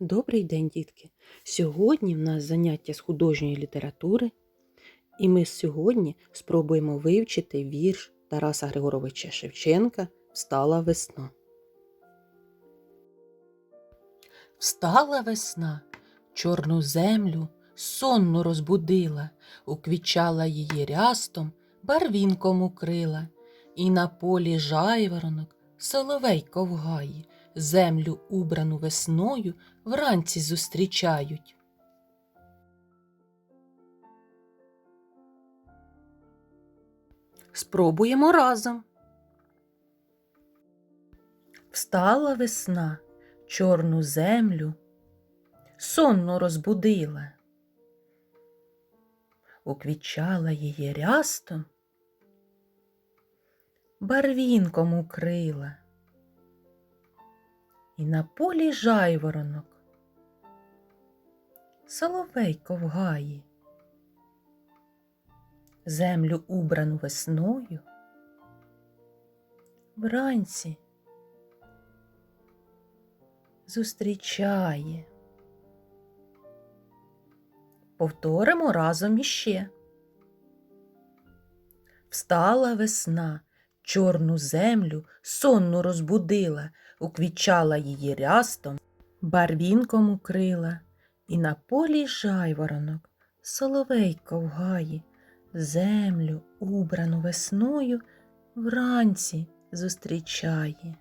Добрий день, дітки! Сьогодні в нас заняття з художньої літератури, і ми сьогодні спробуємо вивчити вірш Тараса Григоровича Шевченка Встала весна. Встала весна, чорну землю сонну розбудила, уквічала її рястом, барвінком укрила, і на полі жайворонок соловейко в гаї, землю убрану весною вранці зустрічають. Спробуємо разом. Встала весна, чорну землю, сонно розбудила, уквічала її рястом, барвінком укрила, і на полі жайворонок, соловейко в гаї, землю убрану весною, вранці зустрічає. Повторимо разом іще. Встала весна, чорну землю сонну розбудила, уквічала її рястом, барвінком укрила, і на полі жайворонок, соловейко в гаї, землю, убрану весною, вранці зустрічає.